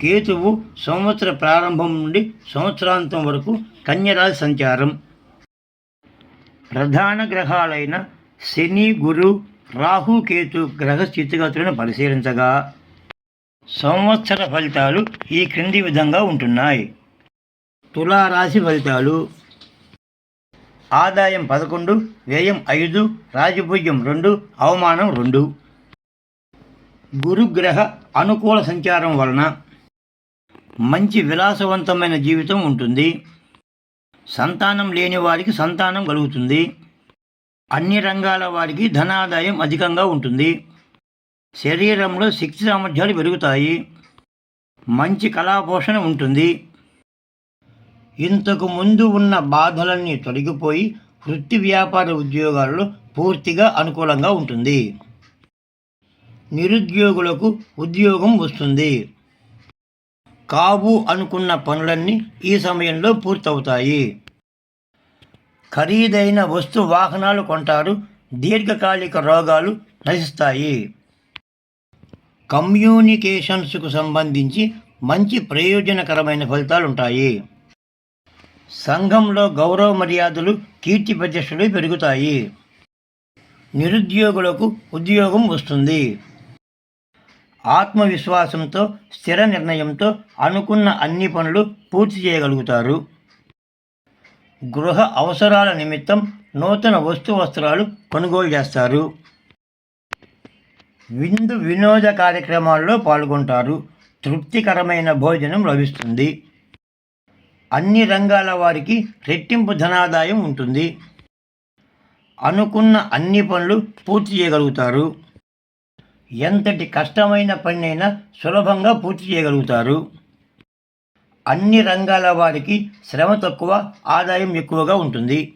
కేతువు సంవత్సర ప్రారంభం నుండి సంవత్సరాంతం వరకు కన్యరాశి సంచారం. ప్రధాన గ్రహాలైన శని గురు రాహు కేతు గ్రహ స్థితిగతులను పరిశీలించగా సంవత్సర ఫలితాలు ఈ క్రింది విధంగా ఉంటున్నాయి. తులారాశి ఫలితాలు ఆదాయం పదకొండు వ్యయం ఐదు రాజభుజ్యం రెండు అవమానం రెండు. గురుగ్రహ అనుకూల సంచారం వలన మంచి విలాసవంతమైన జీవితం ఉంటుంది. సంతానం లేని వారికి సంతానం కలుగుతుంది. అన్ని రంగాల వారికి ధనాదాయం అధికంగా ఉంటుంది. శరీరంలో శక్తి సామర్థ్యాలు పెరుగుతాయి. మంచి కళాపోషణ ఉంటుంది. ఇంతకు ముందు ఉన్న బాధలన్నీ తొలగిపోయి వృత్తి వ్యాపార ఉద్యోగాలలో పూర్తిగా అనుకూలంగా ఉంటుంది. నిరుద్యోగులకు ఉద్యోగం వస్తుంది. కావు అనుకున్న పనులన్నీ ఈ సమయంలో పూర్తవుతాయి. ఖరీదైన వస్తు వాహనాలు కొంటారు దీర్ఘకాలిక రోగాలు నశిస్తాయి. కమ్యూనికేషన్స్కు సంబంధించి మంచి ప్రయోజనకరమైన ఫలితాలు ఉంటాయి సంఘంలో గౌరవ మర్యాదలు కీర్తి ప్రతిష్టలు పెరుగుతాయి. నిరుద్యోగులకు ఉద్యోగం వస్తుంది. ఆత్మవిశ్వాసంతో స్థిర నిర్ణయంతో అనుకున్న అన్ని పనులు పూర్తి చేయగలుగుతారు. గృహ అవసరాల నిమిత్తం నూతన వస్తు వస్త్రాలు కొనుగోలు చేస్తారు. విందు వినోద కార్యక్రమాల్లో పాల్గొంటారు. తృప్తికరమైన భోజనం లభిస్తుంది. అన్ని రంగాల వారికి రెట్టింపు ధనాదాయం ఉంటుంది. అనుకున్న అన్ని పనులు పూర్తి చేయగలుగుతారు. ఎంతటి కష్టమైన పనినైనా సులభంగా పూర్తి చేయగలుగుతారు. అన్ని రంగాల వారికి శ్రమ తక్కువ ఆదాయం ఎక్కువగా ఉంటుంది.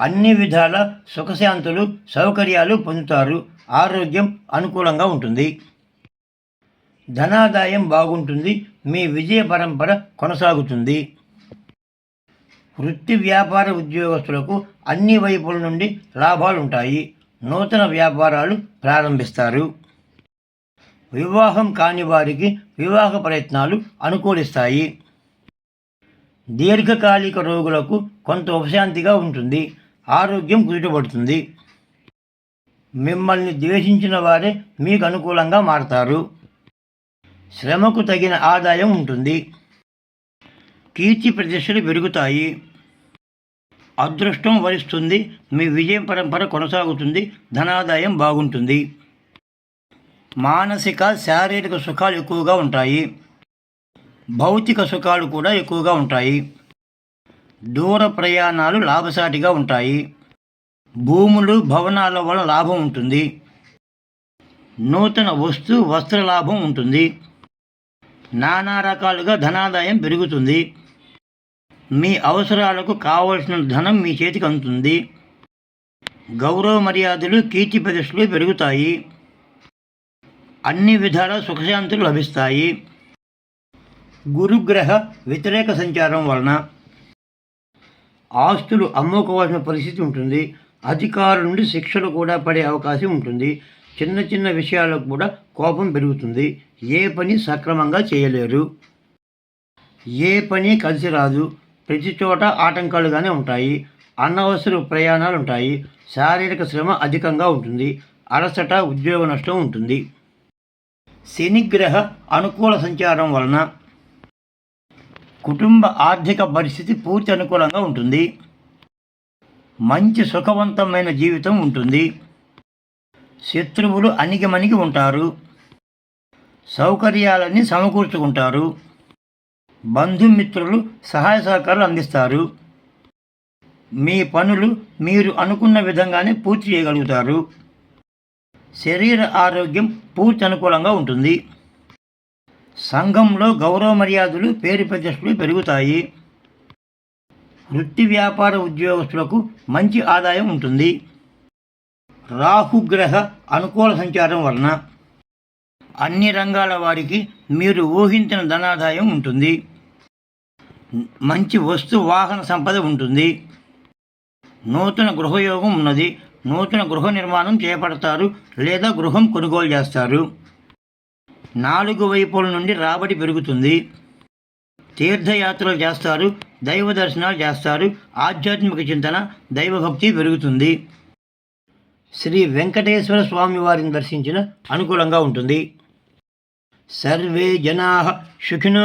అన్ని విధాల సుఖశాంతులు సౌకర్యాలు పొందుతారు. ఆరోగ్యం అనుకూలంగా ఉంటుంది. ధనాదాయం బాగుంటుంది. మీ విజయ పరంపర కొనసాగుతుంది. వృత్తి వ్యాపార ఉద్యోగస్తులకు అన్ని వైపుల నుండి లాభాలు ఉంటాయి నూతన వ్యాపారాలు ప్రారంభిస్తారు. వివాహం కాని వారికి వివాహ ప్రయత్నాలు అనుకూలిస్తాయి. దీర్ఘకాలిక రోగులకు కొంత ఉపశాంతిగా ఉంటుంది. ఆరోగ్యం కుదుటపడుతుంది. మిమ్మల్ని ద్వేషించిన వారే మీకు అనుకూలంగా మారతారు. శ్రమకు తగిన ఆదాయం ఉంటుంది. కీర్తి ప్రతిష్టలు పెరుగుతాయి. అదృష్టం వరిస్తుంది మీ విజయం పరంపర కొనసాగుతుంది ధనాదాయం బాగుంటుంది. మానసిక శారీరక సుఖాలు ఎక్కువగా ఉంటాయి. భౌతిక సుఖాలు కూడా ఎక్కువగా ఉంటాయి. దూర ప్రయాణాలు లాభసాటిగా ఉంటాయి. భూములు భవనాల వల్ల లాభం ఉంటుంది. నూతన వస్తు వస్త్ర లాభం ఉంటుంది. నానా రకాలుగా ధనాదాయం పెరుగుతుంది. మీ అవసరాలకు కావలసిన ధనం మీ చేతికి అందుతుంది. గౌరవ మర్యాదలు కీర్తి ప్రతిష్టలు పెరుగుతాయి. అన్ని విధాల సుఖశాంతులు లభిస్తాయి. గురుగ్రహ వ్యతిరేక సంచారం వలన ఆస్తులు అమ్ముకోవాల్సిన పరిస్థితి ఉంటుంది. అధికారుల నుండి శిక్షలు కూడా పడే అవకాశం ఉంటుంది. చిన్న చిన్న విషయాలకు కూడా కోపం పెరుగుతుంది. ఏ పని సక్రమంగా చేయలేరు. ఏ పని కలిసి రాదు. ప్రతి చోట ఆటంకాలుగానే ఉంటాయి. అనవసర ప్రయాణాలు ఉంటాయి శారీరక శ్రమ అధికంగా ఉంటుంది. అలసట ఉద్యోగ నష్టం ఉంటుంది. శనిగ్రహ అనుకూల సంచారం వలన కుటుంబ ఆర్థిక పరిస్థితి పూర్తి అనుకూలంగా ఉంటుంది. మంచి సుఖవంతమైన జీవితం ఉంటుంది. శత్రువులు అణిగిమణిగి ఉంటారు. సౌకర్యాలన్నీ సమకూర్చుకుంటారు. బంధుమిత్రులు సహాయ సహకారాలు అందిస్తారు. మీ పనులు మీరు అనుకున్న విధంగానే పూర్తి చేయగలుగుతారు. శరీర ఆరోగ్యం పూర్తి అనుకూలంగా ఉంటుంది. సంఘంలో గౌరవ మర్యాదలు పేరు ప్రతిష్టలు పెరుగుతాయి. వృత్తి వ్యాపార ఉద్యోగస్తులకు మంచి ఆదాయం ఉంటుంది. రాహుగ్రహ అనుకూల సంచారం వలన అన్ని రంగాల వారికి మీరు ఊహించిన ధనాదాయం ఉంటుంది. మంచి వస్తు వాహన సంపద ఉంటుంది. నూతన గృహయోగం ఉన్నది. నూతన గృహ నిర్మాణం చేపడతారు లేదా గృహం కొనుగోలు చేస్తారు. నాలుగు వైపుల నుండి రాబడి పెరుగుతుంది. తీర్థయాత్రలు చేస్తారు దైవ దర్శనాలు చేస్తారు ఆధ్యాత్మిక చింతన దైవభక్తి పెరుగుతుంది. శ్రీ వెంకటేశ్వర స్వామి వారిని దర్శించిన అనుకూలంగా ఉంటుంది. सर्वे जना सुखिनो